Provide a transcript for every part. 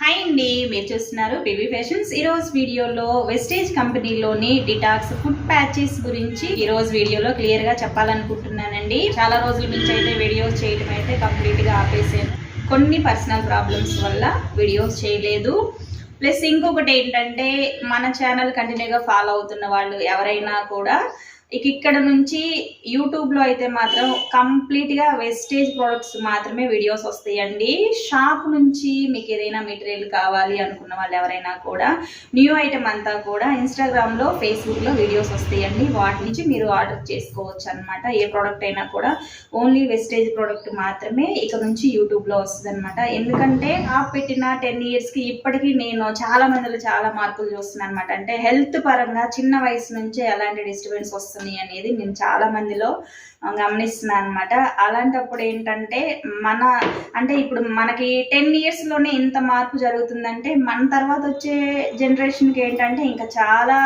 Hi అండి మీరు చూస్తున్నారు బేబీ ఫ్యాషన్స్. ఈరోజు వీడియోలో వెస్టేజ్ కంపెనీలోని డిటాక్స్ ఫుడ్ ప్యాచెస్ గురించి ఈరోజు వీడియోలో క్లియర్గా చెప్పాలనుకుంటున్నానండి. చాలా రోజుల నుంచి అయితే వీడియోస్ చేయడం అయితే కంప్లీట్గా ఆపేసాను. కొన్ని పర్సనల్ ప్రాబ్లమ్స్ వల్ల వీడియోస్ చేయలేదు. ప్లస్ ఇంకొకటి ఏంటంటే మన ఛానల్ కంటిన్యూగా ఫాలో అవుతున్న వాళ్ళు ఎవరైనా కూడా ఇక ఇక్కడ నుంచి యూట్యూబ్లో అయితే మాత్రం కంప్లీట్గా వెస్టేజ్ ప్రోడక్ట్స్ మాత్రమే వీడియోస్ వస్తాయండి. షాప్ నుంచి మీకు ఏదైనా మెటీరియల్ కావాలి అనుకున్న వాళ్ళు ఎవరైనా కూడా న్యూ ఐటమ్ అంతా కూడా ఇన్స్టాగ్రామ్లో ఫేస్బుక్లో వీడియోస్ వస్తాయండి. వాటి నుంచి మీరు ఆర్డర్ చేసుకోవచ్చు అనమాట ఏ ప్రోడక్ట్ అయినా కూడా ఓన్లీ వెస్టేజ్ ప్రోడక్ట్ మాత్రమే ఇక నుంచి యూట్యూబ్లో వస్తుంది అనమాట ఎందుకంటే ఆ పెట్టిన టెన్ ఇయర్స్కి ఇప్పటికీ నేను చాలా మందిలో చాలా మార్పులు చూస్తున్నాను అనమాట అంటే హెల్త్ పరంగా చిన్న వయసు నుంచే ఎలాంటి డిస్టర్బెన్స్ వస్తుంది అనేది నేను చాలా మందిలో గమనిస్తున్నాను అనమాట అలాంటప్పుడు ఏంటంటే మన అంటే ఇప్పుడు మనకి టెన్ ఇయర్స్లోనే ఇంత మార్పు జరుగుతుందంటే మన తర్వాత వచ్చే జనరేషన్కి ఏంటంటే ఇంకా చాలా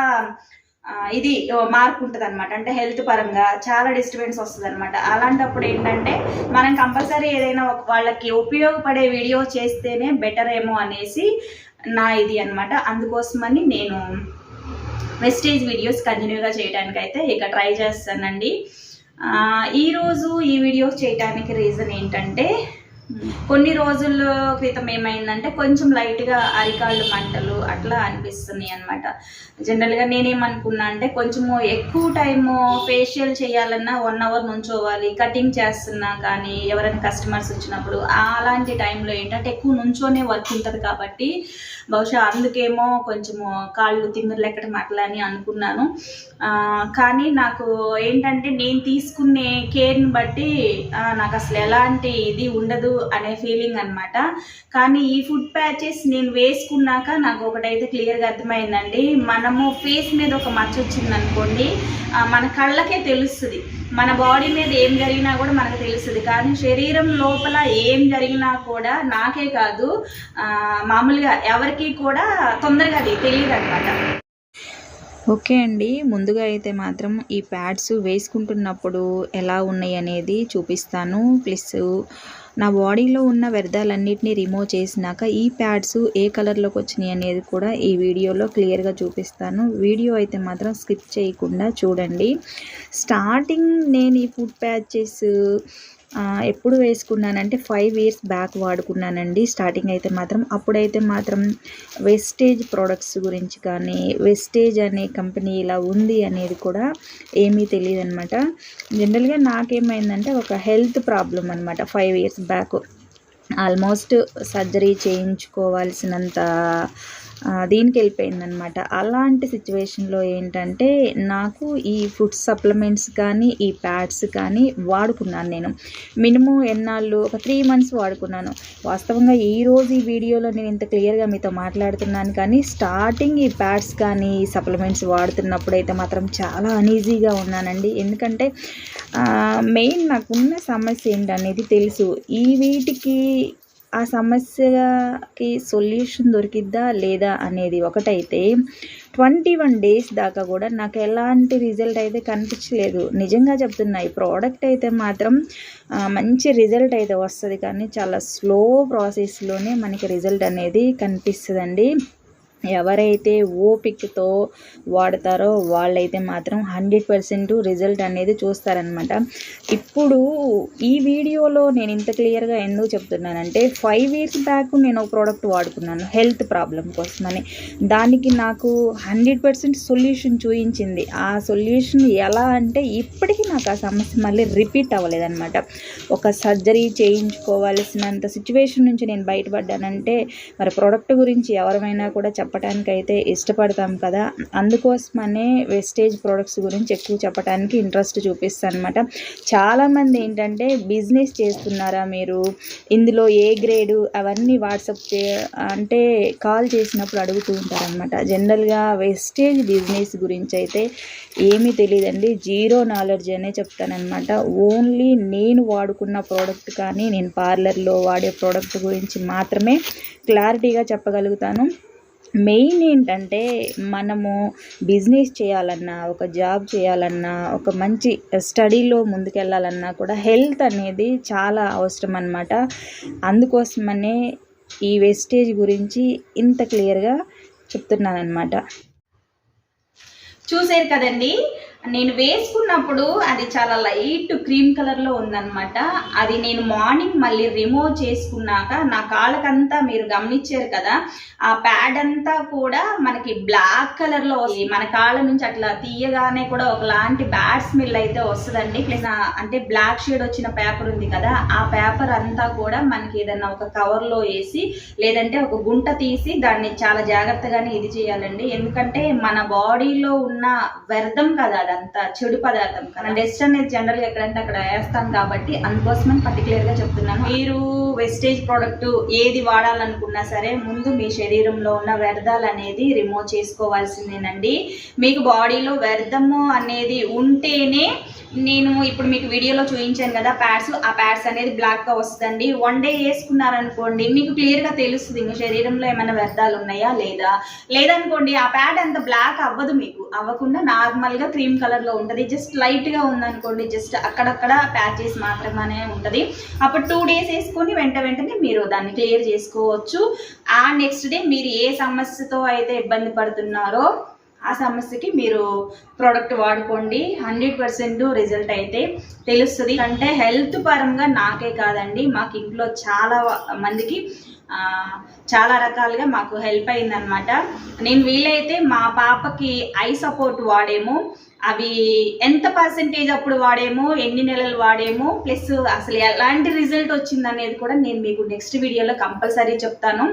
ఇది మార్పు ఉంటుంది అనమాట అంటే హెల్త్ పరంగా చాలా డిస్టర్బెన్స్ వస్తుంది అనమాట అలాంటప్పుడు ఏంటంటే మనం కంపల్సరీ ఏదైనా ఒక వాళ్ళకి ఉపయోగపడే వీడియో చేస్తేనే బెటర్ ఏమో అనేసి నా ఇది అనమాట అందుకోసమని నేను వెస్టేజ్ వీడియోస్ కంటిన్యూగా చేయడానికి అయితే ఇక ట్రై చేస్తానండి. ఈరోజు ఈ వీడియోస్ చేయడానికి రీజన్ ఏంటంటే కొన్ని రోజుల క్రితం ఏమైందంటే కొంచెం లైట్గా అరికాళ్ళు మంటలు అట్లా అనిపిస్తున్నాయి అనమాట జనరల్గా నేనేమనుకున్నా అంటే కొంచెము ఎక్కువ టైము ఫేషియల్ చేయాలన్నా వన్ అవర్ నుంచోవాలి కటింగ్ చేస్తున్నా కానీ ఎవరైనా కస్టమర్స్ వచ్చినప్పుడు అలాంటి టైంలో ఏంటంటే ఎక్కువ నుంచోనే వర్క్ ఉంటుంది కాబట్టి బహుశా అందుకేమో కొంచెము కాళ్ళు తిమ్మిర్లు ఎక్కడం అట్లా అని అనుకున్నాను. కానీ నాకు ఏంటంటే నేను తీసుకునే కేర్ని బట్టి నాకు అసలు ఎలాంటి ఇది ఉండదు అనే ఫీలింగ్ అనమాట కానీ ఈ ఫుడ్ ప్యాచెస్ నేను వేసుకున్నాక నాకు ఒకటైతే క్లియర్గా అర్థమైందండి. మనము ఫేస్ మీద ఒక మచ్చ వచ్చింది అనుకోండి మన కళ్ళకే తెలుస్తుంది. మన బాడీ మీద ఏం జరిగినా కూడా మనకు తెలుస్తుంది. కానీ శరీరం లోపల ఏం జరిగినా కూడా నాకే కాదు మామూలుగా ఎవరికి కూడా తొందరగా అది తెలియదు అనమాట ఓకే అండి. ముందుగా అయితే మాత్రం ఈ ప్యాడ్స్ వేసుకుంటున్నప్పుడు ఎలా ఉన్నాయి అనేది చూపిస్తాను. ప్లస్ నా బాడీలో ఉన్న వ్యర్థాలన్నిటిని రిమూవ్ చేసినాక ఈ ప్యాడ్స్ ఏ కలర్లోకి వచ్చినాయి అనేది కూడా ఈ వీడియోలో క్లియర్గా చూపిస్తాను. వీడియో అయితే మాత్రం స్కిప్ చేయకుండా చూడండి. స్టార్టింగ్ నేను ఈ ఫుడ్ ప్యాచెస్ ఎప్పుడు వేసుకున్నానంటే ఫైవ్ ఇయర్స్ బ్యాక్ వాడుకున్నానండి. స్టార్టింగ్ అయితే మాత్రం అప్పుడైతే మాత్రం వెస్టేజ్ ప్రోడక్ట్స్ గురించి కానీ వెస్టేజ్ అనే కంపెనీ ఇలా ఉంది అనేది కూడా ఏమీ తెలియదు అనమాట జనరల్గా నాకేమైందంటే ఒక హెల్త్ ప్రాబ్లం అనమాట five years back almost surgery చేయించుకోవాల్సినంత దీనికి వెళ్ళిపోయిందనమాట అలాంటి సిచ్యువేషన్లో ఏంటంటే నాకు ఈ ఫుడ్ సప్లిమెంట్స్ కానీ ఈ ప్యాడ్స్ కానీ వాడుకున్నాను నేను. మినిమం ఎన్నాళ్ళు ఒక త్రీ మంత్స్ వాడుకున్నాను. వాస్తవంగా ఈరోజు ఈ వీడియోలో నేను ఇంత క్లియర్గా మీతో మాట్లాడుతున్నాను కానీ స్టార్టింగ్ ఈ ప్యాడ్స్ కానీ ఈ సప్లిమెంట్స్ వాడుతున్నప్పుడు అయితే మాత్రం చాలా అనీజీగా ఉన్నానండి. ఎందుకంటే మెయిన్ నాకున్న సమస్య ఏంటనేది తెలుసు. ఈ వీటికి ఆ సమస్యకి సొల్యూషన్ దొరికిద్దా లేదా అనేది ఒకటైతే ట్వంటీ వన్ డేస్ దాకా కూడా నాకు ఎలాంటి రిజల్ట్ అయితే కనిపించలేదు. నిజంగా చెప్తున్నా ఈ ప్రోడక్ట్ అయితే మాత్రం మంచి రిజల్ట్ అయితే వస్తుంది. కానీ చాలా స్లో ప్రాసెస్లోనే మనకి రిజల్ట్ అనేది కనిపిస్తుందండి. ఎవరైతే ఓపికతో వాడతారో వాళ్ళైతే మాత్రం హండ్రెడ్ పర్సెంట్ రిజల్ట్ అనేది చూస్తారనమాట ఇప్పుడు ఈ వీడియోలో నేను ఇంత క్లియర్గా ఎందుకు చెప్తున్నానంటే ఫైవ్ ఇయర్స్ బ్యాక్ నేను ఒక ప్రోడక్ట్ వాడుకున్నాను హెల్త్ ప్రాబ్లం కోసమని. దానికి నాకు హండ్రెడ్ పర్సెంట్ సొల్యూషన్ చూపించింది ఆ సొల్యూషన్ ఎలా అంటే ఇప్పటికీ నాకు ఆ సమస్య మళ్ళీ రిపీట్ అవ్వలేదన్నమాట. ఒక సర్జరీ చేయించుకోవాల్సినంత సిచ్యువేషన్ నుంచి నేను బయటపడ్డానంటే మరి ప్రోడక్ట్ గురించి ఎవరైనా కూడా చెప్పడానికి అయితే ఇష్టపడతాం కదా. అందుకోసమనే వెస్టేజ్ ప్రోడక్ట్స్ గురించి ఎక్కువ చెప్పడానికి ఇంట్రెస్ట్ చూపిస్తాను అనమాట చాలామంది ఏంటంటే బిజినెస్ చేస్తున్నారా మీరు? ఇందులో ఏ గ్రేడు? అవన్నీ వాట్సాప్ చే అంటే కాల్ చేసినప్పుడు అడుగుతూ ఉంటారనమాట జనరల్గా వెస్టేజ్ బిజినెస్ గురించి అయితే ఏమీ తెలియదండి జీరో నాలెడ్జ్ అనే చెప్తానమాట ఓన్లీ నేను వాడుకున్న ప్రోడక్ట్ కానీ నేను పార్లర్లో వాడే ప్రోడక్ట్ గురించి మాత్రమే క్లారిటీగా చెప్పగలుగుతాను. మెయిన్ ఏంటంటే మనము బిజినెస్ చేయాలన్నా ఒక జాబ్ చేయాలన్నా ఒక మంచి స్టడీలో ముందుకెళ్ళాలన్నా కూడా హెల్త్ అనేది చాలా అవసరం అనమాట అందుకోసమనే ఈ వెస్టేజ్ గురించి ఇంత క్లియర్గా చెప్తున్నాను అనమాట చూసారు కదండి? నేను వేసుకున్నప్పుడు అది చాలా లైట్ క్రీమ్ కలర్లో ఉందన్నమాట. అది నేను మార్నింగ్ మళ్ళీ రిమూవ్ చేసుకున్నాక నా కాళ్ళకంతా మీరు గమనించారు కదా ఆ ప్యాడ్ అంతా కూడా మనకి బ్లాక్ కలర్లో వస్తుంది. మన కాళ్ళ నుంచి అట్లా తీయగానే కూడా ఒకలాంటి బ్యాడ్ స్మెల్ అయితే వస్తుందండి. ప్లస్ అంటే బ్లాక్ షేడ్ వచ్చిన పేపర్ ఉంది కదా ఆ పేపర్ అంతా కూడా మనకి ఏదైనా ఒక కవర్లో వేసి లేదంటే ఒక గుంట తీసి దాన్ని చాలా జాగ్రత్తగానే ఇది చేయాలండి. ఎందుకంటే మన బాడీలో ఉన్న వ్యర్థం కదా అదంతా చెడు పదార్థం. కదా డస్ట్ అనేది జనరల్ ఎక్కడంటే అక్కడ వేస్తాం కాబట్టి అందుకోసమని పర్టికులర్గా చెప్తున్నాను. మీరు వెస్టేజ్ ప్రోడక్ట్ ఏది వాడాలనుకున్నా సరే ముందు మీ శరీరంలో ఉన్న వ్యర్థాలు అనేది రిమూవ్ చేసుకోవాల్సిందేనండి. మీకు బాడీలో వ్యర్థము అనేది ఉంటేనే నేను ఇప్పుడు మీకు వీడియోలో చూపించాను కదా ప్యాడ్స్ ఆ ప్యాడ్స్ అనేది బ్లాక్గా వస్తుంది వస్తుందండి. వన్ డే వేసుకున్నారనుకోండి మీకు క్లియర్గా తెలుస్తుంది మీ శరీరంలో ఏమైనా వ్యర్థాలు ఉన్నాయా లేదా? లేదనుకోండి ఆ ప్యాడ్ అంత బ్లాక్ అవ్వదు మీకు. అవ్వకుండా నార్మల్గా క్రీమ్ కలర్లో ఉంటది. జస్ట్ లైట్గా ఉందనుకోండి జస్ట్ అక్కడక్కడ ప్యాచెస్ మాత్రమే ఉంటది. అప్పుడు టూ డేస్ వేసుకొని వెంట వెంటనే మీరు దాన్ని క్లియర్ చేసుకోవచ్చు. ఆ నెక్స్ట్ డే మీరు ఏ సమస్యతో అయితే ఇబ్బంది పడుతున్నారో ఆ సమస్యకి మీరు ప్రోడక్ట్ వాడుకోండి. హండ్రెడ్ పర్సెంట్ రిజల్ట్ అయితే తెలుస్తుంది. అంటే హెల్త్ పరంగా నాకే కాదండి. మాకు ఇంట్లో చాలా మందికి చాలా రకాలుగా మాకు హెల్ప్ అయిందనమాట నేను వీలైతే మా పాపకి ఐ సపోర్ట్ వాడేము. అవి ఎంత పర్సెంటేజ్ అప్పుడు వాడేమో ఎన్ని నెలలు వాడేమో ప్లస్ అసలు ఎలాంటి రిజల్ట్ వచ్చింది అనేది కూడా నేను మీకు నెక్స్ట్ వీడియోలో కంపల్సరీ చెప్తాను.